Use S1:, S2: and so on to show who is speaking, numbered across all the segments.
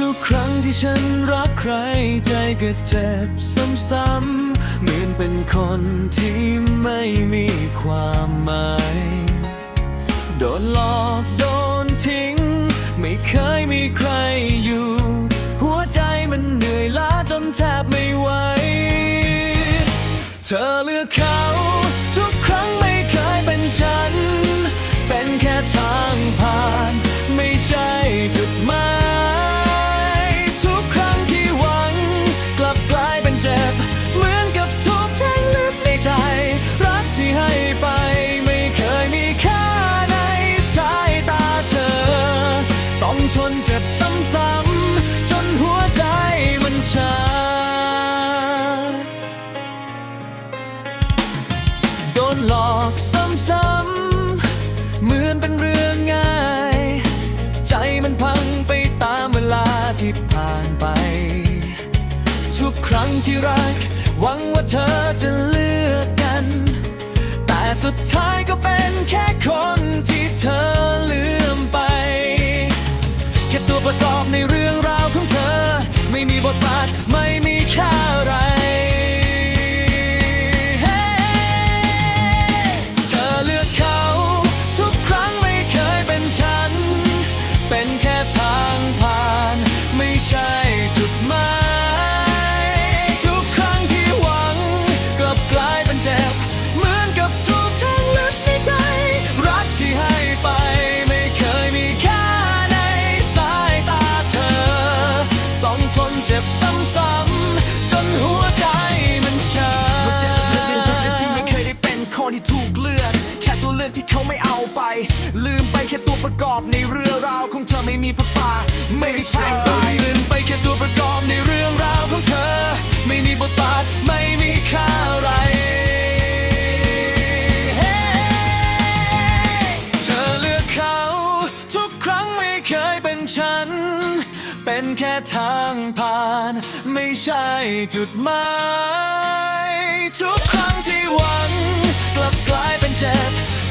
S1: ทุกครั้งที่ฉันรักใครใจก็เจ็บซ้ำๆเหมือนเป็นคนที่ไม่มีความหมาย ผ่านไป ทุกครั้งที่รัก หวังว่าเธอจะเลือกกัน แต่สุดท้ายก็เป็นแค่คนที่เธอลืมไป แค่ตัวประกอบในเรื่องราวของเธอ ไม่มีบทบาทไม่มีค่าอะไร คนที่ถูกเลื
S2: อกแค่ตัวเลือกที่เขาไม่เอาไป ลืมไปแค่ตัวประกอบในเรื่องราวของเธอไม่มีพระป่าไม่ใช่
S1: ลืมไปแค่ตัวประกอบในเรื่องราวของเธอ ไม่มีบทบาทไม่มีค่าอะไรเธอเลือกเขา ทุกครั้งไม่เคยเป็นฉัน เป็นแค่ทางผ่าน ไม่ใช่จุดหมายทุกครั้งที่หวัง กล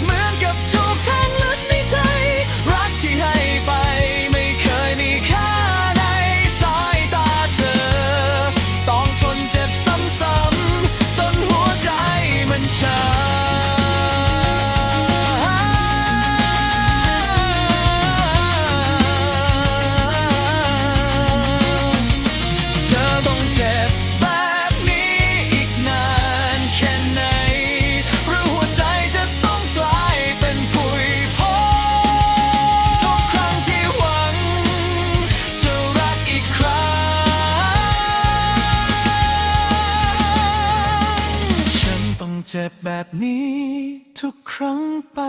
S1: เจ็บแบบนี้ทุกครั้งไป